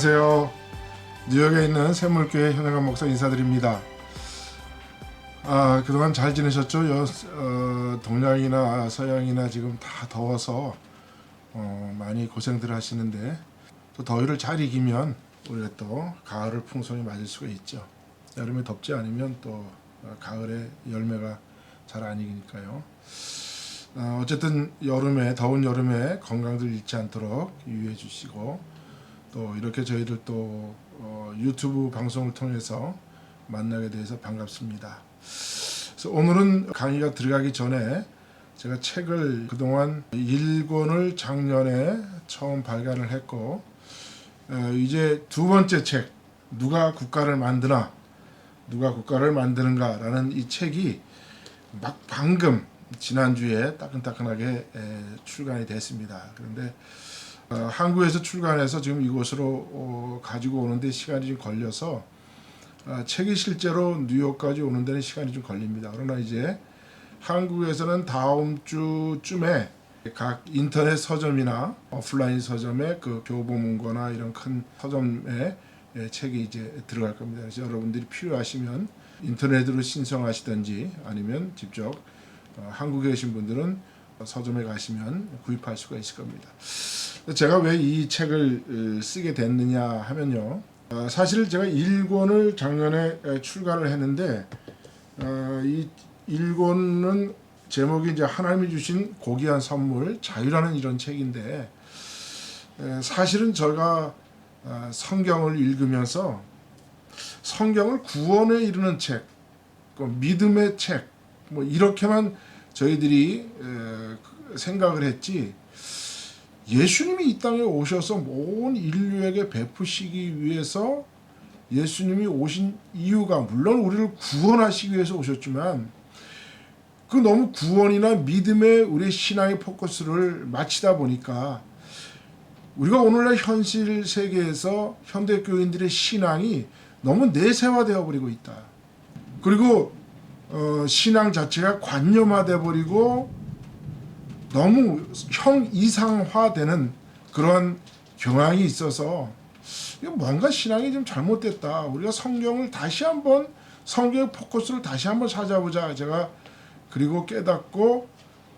안녕하세요. 뉴욕에 있는 샘물교회 현영관 목사 인사드립니다. 아 그동안 잘 지내셨죠? 여, 어, 동양이나 서양이나 지금 다 더워서 어, 많이 고생들 하시는데 또 더위를 잘 이기면 우리가 또 가을을 풍성히 맞을 수가 있죠. 여름에 덥지 않으면 또 어, 가을에 열매가 잘 안 익으니까요. 어, 어쨌든 여름에 더운 여름에 건강들 잃지 않도록 유의해 주시고 또 이렇게 저희들 또 어, 유튜브 방송을 통해서 만나게 돼서 반갑습니다. 그래서 오늘은 강의가 들어가기 전에 제가 책을 그동안 1권을 작년에 처음 발간을 했고 어, 이제 두 번째 책 누가 국가를 만드나 누가 국가를 만드는가라는 이 책이 막 방금 지난주에 따끈따끈하게 에, 출간이 됐습니다. 그런데 어, 한국에서 출간해서 지금 이곳으로 어, 가지고 오는데 시간이 좀 걸려서 어, 책이 실제로 뉴욕까지 오는 데는 시간이 좀 걸립니다. 그러나 이제 한국에서는 다음 주쯤에 각 인터넷 서점이나 오프라인 서점에 그 교보문고나 이런 큰 서점에 예, 책이 이제 들어갈 겁니다. 그래서 여러분들이 필요하시면 인터넷으로 신청하시든지 아니면 직접 어, 한국에 계신 분들은 서점에 가시면 구입할 수가 있을 겁니다. 제가 왜 이 책을 어, 쓰게 됐느냐 하면요. 어, 사실 제가 1권을 작년에 에, 출간을 했는데 어, 이 1권은 제목이 이제 하나님이 주신 고귀한 선물 자유라는 이런 책인데 에, 사실은 제가 어, 성경을 읽으면서 성경을 구원에 이르는 책, 그 믿음의 책, 뭐 이렇게만 저희들이 에, 그 생각을 했지 예수님이 이 땅에 오셔서 온 인류에게 베푸시기 위해서 예수님이 오신 이유가 물론 우리를 구원하시기 위해서 오셨지만 그 너무 구원이나 믿음에 우리 신앙의 포커스를 맞추다 보니까 우리가 오늘날 현실 세계에서 현대 교인들의 신앙이 너무 내세화되어 버리고 있다. 그리고 어, 신앙 자체가 관념화돼 버리고 너무 형 이상화되는 그런 경향이 있어서 이거 뭔가 신앙이 좀 잘못됐다. 우리가 성경을 다시 한번 성경의 포커스를 다시 한번 찾아보자. 제가 그리고 깨닫고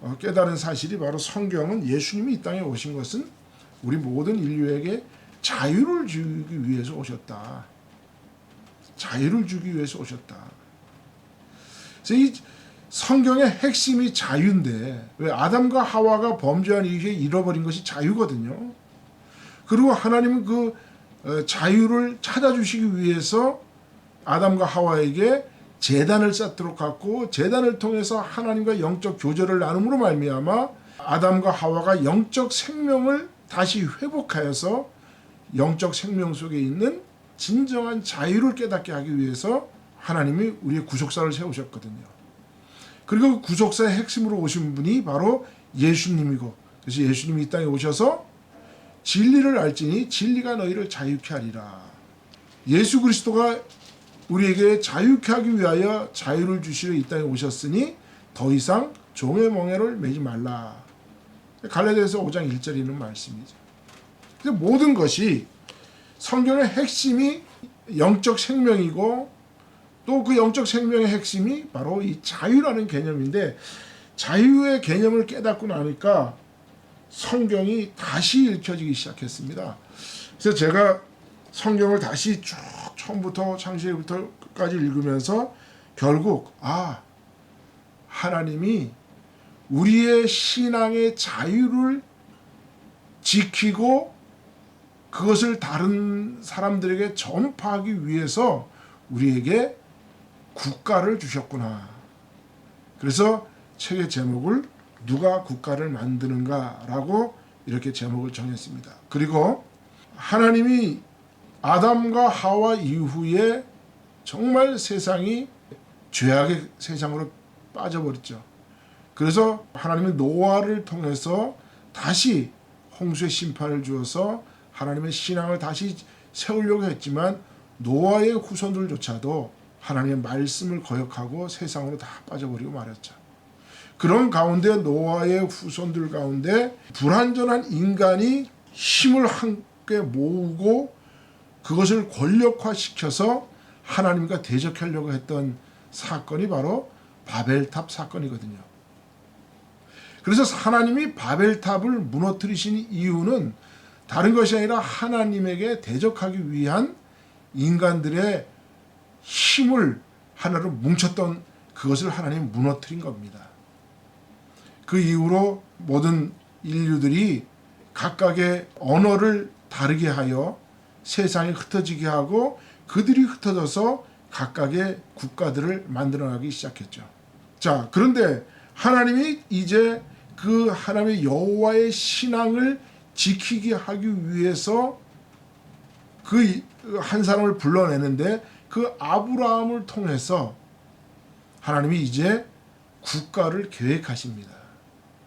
어, 깨달은 사실이 바로 성경은 예수님이 이 땅에 오신 것은 우리 모든 인류에게 자유를 주기 위해서 오셨다. 자유를 주기 위해서 오셨다. 그래서 이 성경의 핵심이 자유인데 왜 아담과 하와가 범죄한 이후에 잃어버린 것이 자유거든요. 그리고 하나님은 그 어, 자유를 찾아주시기 위해서 아담과 하와에게 재단을 쌓도록 하고 재단을 통해서 하나님과 영적 교제를 나눔으로 말미암아 아담과 하와가 영적 생명을 다시 회복하여서 영적 생명 속에 있는 진정한 자유를 깨닫게 하기 위해서 하나님이 우리의 구속사를 세우셨거든요. 그리고 그 구속사의 핵심으로 오신 분이 바로 예수님이고 그래서 예수님이 이 땅에 오셔서 진리를 알지니 진리가 너희를 자유케 하리라. 예수 그리스도가 우리에게 자유케 하기 위하여 자유를 주시러 이 땅에 오셨으니 더 이상 종의 멍에를 매지 말라. 갈라디아서 5장 1절에 있는 말씀이죠. 모든 것이 성경의 핵심이 영적 생명이고 또 그 영적 생명의 핵심이 바로 이 자유라는 개념인데 자유의 개념을 깨닫고 나니까 성경이 다시 읽혀지기 시작했습니다. 그래서 제가 성경을 다시 쭉 처음부터 창세기부터 끝까지 읽으면서 결국 아 하나님이 우리의 신앙의 자유를 지키고 그것을 다른 사람들에게 전파하기 위해서 우리에게 국가를 주셨구나. 그래서 책의 제목을 누가 국가를 만드는가라고 이렇게 제목을 정했습니다. 그리고 하나님이 아담과 하와 이후에 정말 세상이 죄악의 세상으로 빠져버렸죠. 그래서 하나님은 노아를 통해서 다시 홍수의 심판을 주어서 하나님의 신앙을 다시 세우려고 했지만 노아의 후손들조차도 하나님의 말씀을 거역하고 세상으로 다 빠져버리고 말았죠. 그런 가운데 노아의 후손들 가운데 불완전한 인간이 힘을 함께 모으고 그것을 권력화시켜서 하나님과 대적하려고 했던 사건이 바로 바벨탑 사건이거든요. 그래서 하나님이 바벨탑을 무너뜨리신 이유는 다른 것이 아니라 하나님에게 대적하기 위한 인간들의 힘을 하나로 뭉쳤던 그것을 하나님 무너뜨린 겁니다. 그 이후로 모든 인류들이 각각의 언어를 다르게 하여 세상에 흩어지게 하고 그들이 흩어져서 각각의 국가들을 만들어가기 시작했죠. 자, 그런데 하나님이 이제 그 하나님의 여호와의 신앙을 지키게 하기 위해서 그 한 사람을 불러내는데 그 아브라함을 통해서 하나님이 이제 국가를 계획하십니다.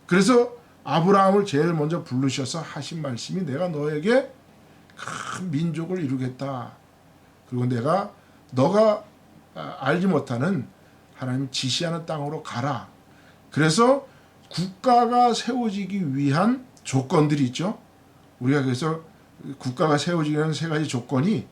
그래서 아브라함을 제일 먼저 부르셔서 하신 말씀이 내가 너에게 큰 민족을 이루겠다. 그리고 내가 너가 아, 알지 못하는 하나님 지시하는 땅으로 가라. 그래서 국가가 세워지기 위한 조건들이 있죠. 우리가 그래서 국가가 세워지기 위한 세 가지 조건이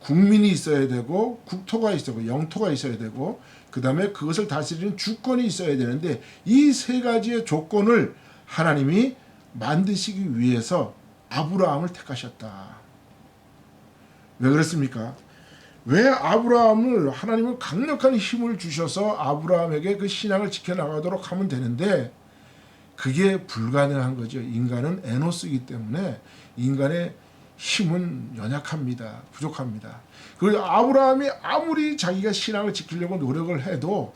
국민이 있어야 되고 국토가 있어야 되고 영토가 있어야 되고 그 다음에 그것을 다스리는 주권이 있어야 되는데 이 세 가지의 조건을 하나님이 만드시기 위해서 아브라함을 택하셨다. 왜 그랬습니까? 왜 아브라함을 하나님은 강력한 힘을 주셔서 아브라함에게 그 신앙을 지켜나가도록 하면 되는데 그게 불가능한 거죠. 인간은 에노스이기 때문에 인간의 힘은 연약합니다. 부족합니다. 그리고 아브라함이 아무리 자기가 신앙을 지키려고 노력을 해도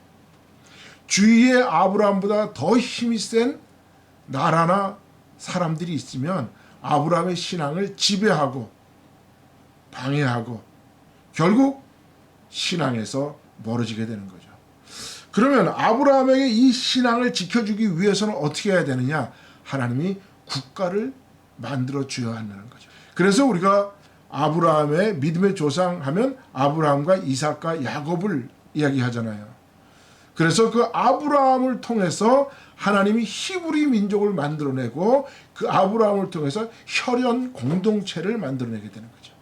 주위에 아브라함보다 더 힘이 센 나라나 사람들이 있으면 아브라함의 신앙을 지배하고 방해하고 결국 신앙에서 멀어지게 되는 거죠. 그러면 아브라함에게 이 신앙을 지켜주기 위해서는 어떻게 해야 되느냐? 하나님이 국가를 만들어 줘야 한다는 거죠. 그래서 우리가 아브라함의 믿음의 조상 하면 아브라함과 이삭과 야곱을 이야기하잖아요. 그래서 그 아브라함을 통해서 하나님이 히브리 민족을 만들어내고 그 아브라함을 통해서 혈연 공동체를 만들어내게 되는 거죠.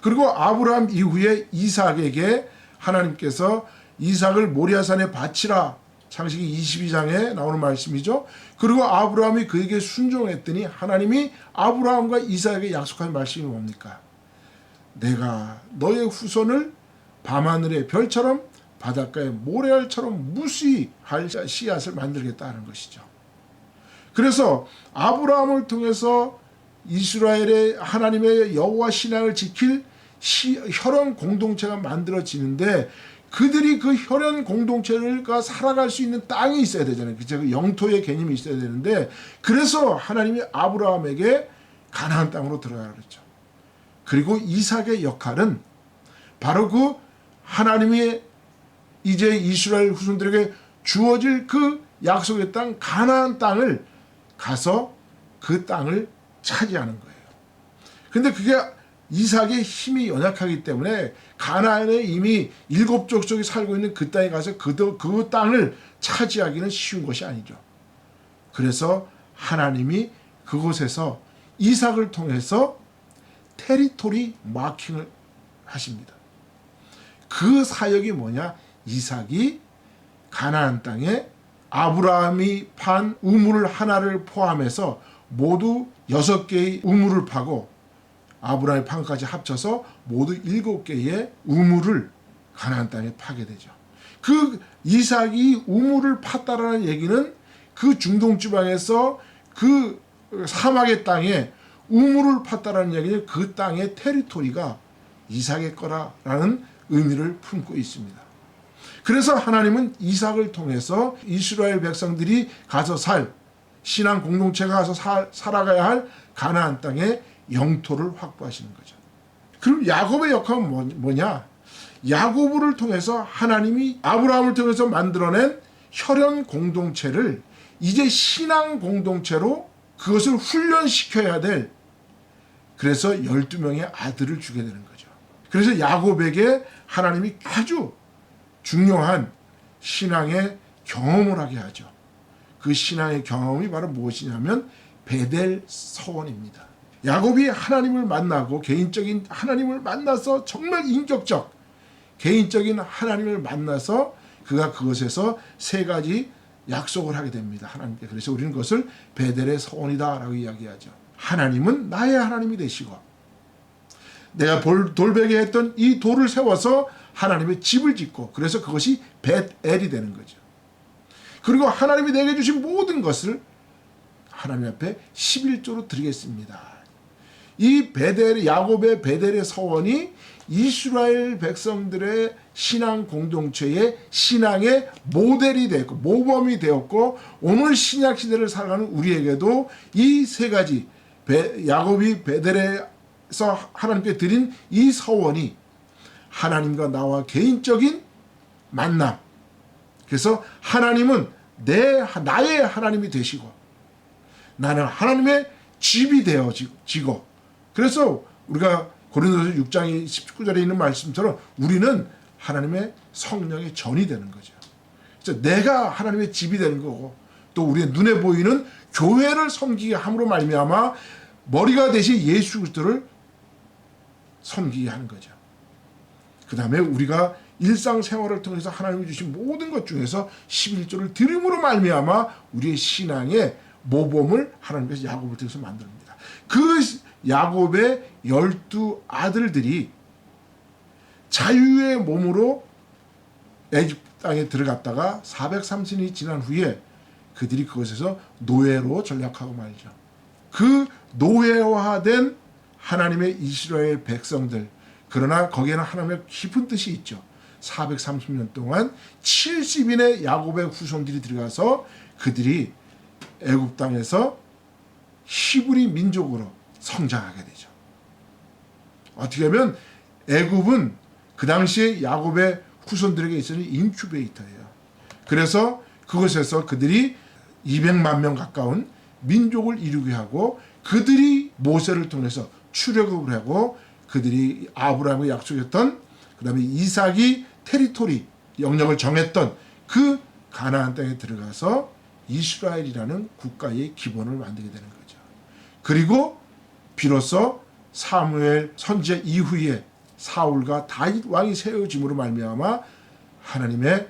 그리고 아브라함 이후에 이삭에게 하나님께서 이삭을 모리아산에 바치라 창세기 22장에 나오는 말씀이죠. 그리고 아브라함이 그에게 순종했더니 하나님이 아브라함과 이삭에게 약속한 말씀이 뭡니까? 내가 너의 후손을 밤하늘의 별처럼 바닷가의 모래알처럼 무수할 씨앗을 만들겠다는 것이죠. 그래서 아브라함을 통해서 이스라엘의 하나님의 여호와 신앙을 지킬 시, 혈연 공동체가 만들어지는데 그들이 그 혈연 공동체가 살아갈 수 있는 땅이 있어야 되잖아요. 그 영토의 개념이 있어야 되는데 그래서 하나님이 아브라함에게 가나안 땅으로 들어가라 그랬죠. 그리고 이삭의 역할은 바로 그 하나님의 이제 이스라엘 후손들에게 주어질 그 약속의 땅 가나안 땅을 가서 그 땅을 차지하는 거예요. 근데 그게 이삭의 힘이 연약하기 때문에 가나안에 이미 일곱 족속이 살고 있는 그 땅에 가서 그, 그 땅을 차지하기는 쉬운 것이 아니죠. 그래서 하나님이 그곳에서 이삭을 통해서 테리토리 마킹을 하십니다. 그 사역이 뭐냐? 이삭이 가나안 땅에 아브라함이 판 우물을 하나를 포함해서 모두 여섯 개의 우물을 파고 아브라함의 판까지 합쳐서 모두 일곱 개의 우물을 가나안 땅에 파게 되죠. 그 이삭이 우물을 팠다라는 얘기는 그 중동 지방에서 그 사막의 땅에 우물을 팠다라는 얘기는 그 땅의 테리토리가 이삭의 거라라는 의미를 품고 있습니다. 그래서 하나님은 이삭을 통해서 이스라엘 백성들이 가서 살 신앙 공동체가 가서 살, 살아가야 할 가나안 땅에 영토를 확보하시는 거죠. 그럼 야곱의 역할은 뭐, 뭐냐? 야곱을 통해서 하나님이 아브라함을 통해서 만들어낸 혈연 공동체를 이제 신앙 공동체로 그것을 훈련시켜야 될 그래서 12명의 아들을 주게 되는 거죠. 그래서 야곱에게 하나님이 아주 중요한 신앙의 경험을 하게 하죠. 그 신앙의 경험이 바로 무엇이냐면 베델 서원입니다. 야곱이 하나님을 만나고 개인적인 하나님을 만나서 정말 인격적 개인적인 하나님을 만나서 그가 그것에서 세 가지 약속을 하게 됩니다. 하나님께. 그래서 우리는 그것을 베델의 서원이다라고 이야기하죠. 하나님은 나의 하나님이 되시고 내가 돌, 돌베개 했던 이 돌을 세워서 하나님의 집을 짓고 그래서 그것이 벳엘이 되는 거죠. 그리고 하나님이 내게 주신 모든 것을 하나님 앞에 11조로 드리겠습니다. 이 베델 야곱의 베델의 서원이 이스라엘 백성들의 신앙 공동체의 신앙의 모델이 되었고 모범이 되었고 오늘 신약 시대를 살아가는 우리에게도 이 세 가지 베, 야곱이 베델에서 하나님께 드린 이 서원이 하나님과 나와 개인적인 만남. 그래서 하나님은 내 나의 하나님이 되시고 나는 하나님의 집이 되어지고 그래서 우리가 고린도서 6장 19절에 있는 말씀처럼 우리는 하나님의 성령의 전이 되는 거죠. 그래서 내가 하나님의 집이 되는 거고 또 우리의 눈에 보이는 교회를 섬기게 함으로 말미암아 머리가 되신 예수 그리스도를 섬기게 하는 거죠. 그 다음에 우리가 일상생활을 통해서 하나님이 주신 모든 것 중에서 11조를 드림으로 말미암아 우리의 신앙의 모범을 하나님께서 야곱을 통해서 만듭니다. 그 야곱의 열두 아들들이 자유의 몸으로 애굽 땅에 들어갔다가 430년이 지난 후에 그들이 그것에서 노예로 전락하고 말이죠. 그 노예화된 하나님의 이스라엘 백성들 그러나 거기에는 하나님의 깊은 뜻이 있죠. 430년 동안 70인의 야곱의 후손들이 들어가서 그들이 애굽 땅에서 히브리 민족으로 성장하게 되죠. 어떻게 하면 애굽은 그 당시에 야곱의 후손들에게 있어는 인큐베이터예요. 그래서 그곳에서 그들이 200만 명 가까운 민족을 이루게 하고 그들이 모세를 통해서 출애굽을 하고 그들이 아브라함과 약속했던 그다음에 이삭이 테리토리 영역을 정했던 그 가나안 땅에 들어가서 이스라엘이라는 국가의 기본을 만들게 되는 거죠. 그리고 비로소 사무엘 선제 이후에 사울과 다윗 왕이 세워짐으로 말미암아 하나님의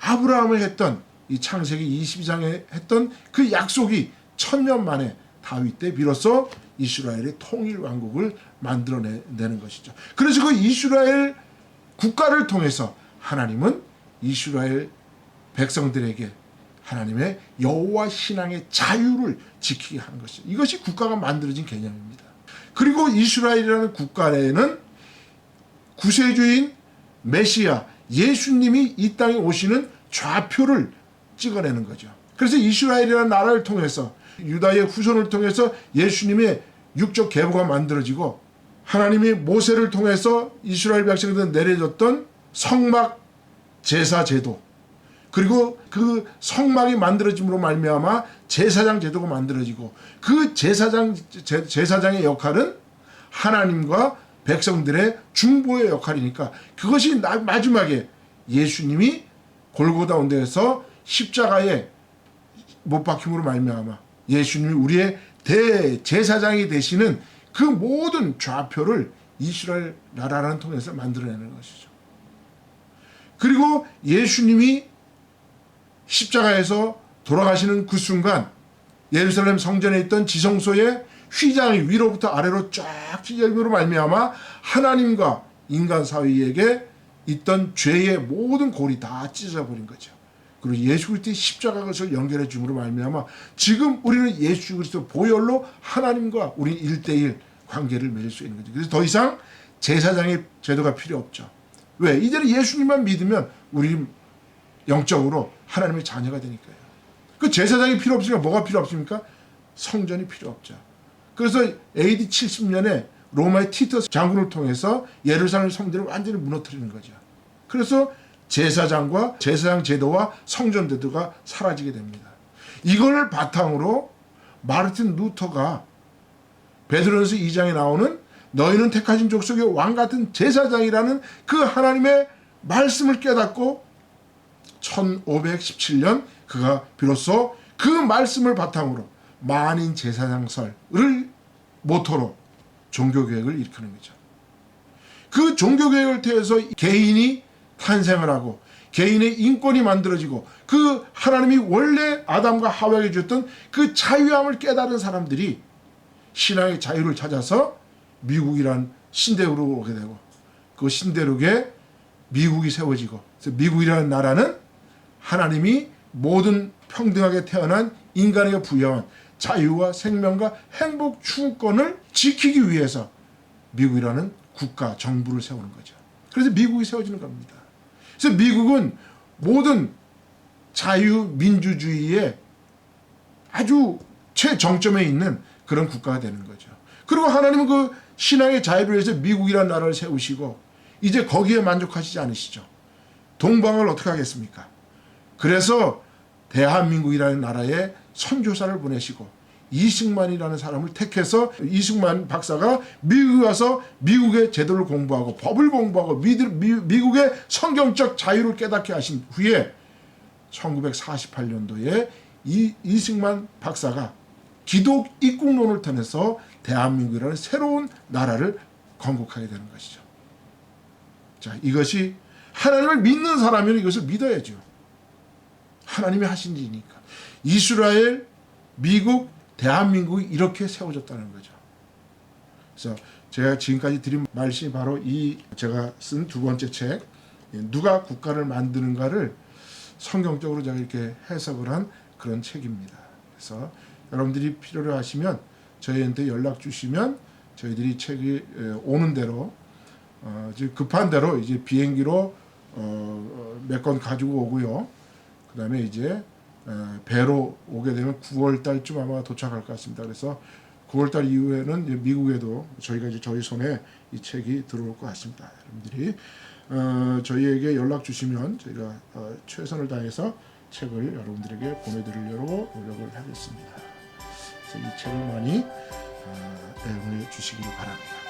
아브라함을 했던 이 창세기 22장에 했던 그 약속이 천년 만에 다윗 때 비로소 이스라엘의 통일 왕국을 만들어내는 것이죠. 그래서 그 이스라엘 국가를 통해서 하나님은 이스라엘 백성들에게 하나님의 여호와 신앙의 자유를 지키게 하는 것이죠. 이것이 국가가 만들어진 개념입니다. 그리고 이스라엘이라는 국가에는 구세주인 메시아 예수님이 이 땅에 오시는 좌표를 찍어내는 거죠. 그래서 이스라엘이라는 나라를 통해서 유다의 후손을 통해서 예수님의 육적 계보가 만들어지고 하나님이 모세를 통해서 이스라엘 백성들 내려줬던 성막 제사 제도 그리고 그 성막이 만들어짐으로 말미암아 제사장 제도가 만들어지고 그 제사장 제, 제사장의 역할은 하나님과 백성들의 중보의 역할이니까 그것이 나, 마지막에 예수님이 골고다 온데에서 십자가에 못 박힘으로 말미암아 예수님이 우리의 대제사장이 되시는 그 모든 좌표를 이스라엘 나라를 통해서 만들어내는 것이죠. 그리고 예수님이 십자가에서 돌아가시는 그 순간 예루살렘 성전에 있던 지성소의 휘장이 위로부터 아래로 쫙 찢어짐으로 말미암아 하나님과 인간 사이에게 있던 죄의 모든 골이 다 찢어버린 거죠. 그리고 예수 그리스도의 십자가 것을 연결해 줌으로 말미암아 지금 우리는 예수 그리스도 보혈로 하나님과 우리 일대일 관계를 맺을 수 있는 거죠. 그래서 더 이상 제사장의 제도가 필요 없죠. 왜? 이제는 예수님만 믿으면 우리 영적으로 하나님의 자녀가 되니까요. 그 제사장이 필요 없으니까 뭐가 필요 없습니까? 성전이 필요 없죠. 그래서 AD 70년에 로마의 티터스 장군을 통해서 예루살렘 성전을 완전히 무너뜨리는 거죠. 그래서 제사장과 제사장 제도와 성전 제도가 사라지게 됩니다. 이걸 바탕으로 마르틴 루터가 베드로전서 2장에 나오는 너희는 택하신 족속의 왕 같은 제사장이라는 그 하나님의 말씀을 깨닫고 1517년 그가 비로소 그 말씀을 바탕으로 만인 제사장설을 모토로 종교개혁을 일으키는 거죠. 그 종교개혁을 통해서 개인이 탄생을 하고 개인의 인권이 만들어지고 그 하나님이 원래 아담과 하와에게 줬던 그 자유함을 깨달은 사람들이 신앙의 자유를 찾아서 미국이란 신대륙으로 오게 되고 그 신대륙에 미국이 세워지고 미국이라는 나라는 하나님이 모든 평등하게 태어난 인간에게 부여한 자유와 생명과 행복 추구권을 지키기 위해서 미국이라는 국가 정부를 세우는 거죠. 그래서 미국이 세워지는 겁니다. 그래서 미국은 모든 자유 민주주의의 아주 최정점에 있는 그런 국가가 되는 거죠. 그리고 하나님은 그 신앙의 자유를 위해서 미국이라는 나라를 세우시고 이제 거기에 만족하시지 않으시죠. 동방을 어떻게 하겠습니까? 그래서 대한민국이라는 나라에 선교사를 보내시고 이승만이라는 사람을 택해서 이승만 박사가 미국에 와서 미국의 제도를 공부하고 법을 공부하고 미, 미, 국의 성경적 자유를 깨닫게 하신 후에 1948년도에 이 이승만 박사가 기독 입국론을 통해서 대한민국이라는 새로운 나라를 건국하게 되는 것이죠. 자, 이것이 하나님을 믿는 사람이면 이것을 믿어야죠. 하나님이 하신 일이니까. 이스라엘, 미국, 대한민국이 이렇게 세워졌다는 거죠. 그래서 제가 지금까지 드린 말씀이 바로 이 제가 쓴 두 번째 책 누가 국가를 만드는가를 성경적으로 제가 이렇게 해석을 한 그런 책입니다. 그래서 여러분들이 필요로 하시면 저희한테 연락 주시면 저희들이 책이 오는 대로 어, 급한 대로 이제 비행기로 어, 몇 건 가지고 오고요. 그다음에 이제 어, 배로 오게 되면 9월 달쯤 아마 도착할 것 같습니다. 그래서 9월 달 이후에는 미국에도 저희가 이제 저희 손에 이 책이 들어올 것 같습니다. 여러분들이 어, 저희에게 연락 주시면 저희가 어, 최선을 다해서 책을 여러분들에게 보내드리려고 노력을 하겠습니다. 그래서 이 책을 많이 어, 애용해 주시기를 바랍니다.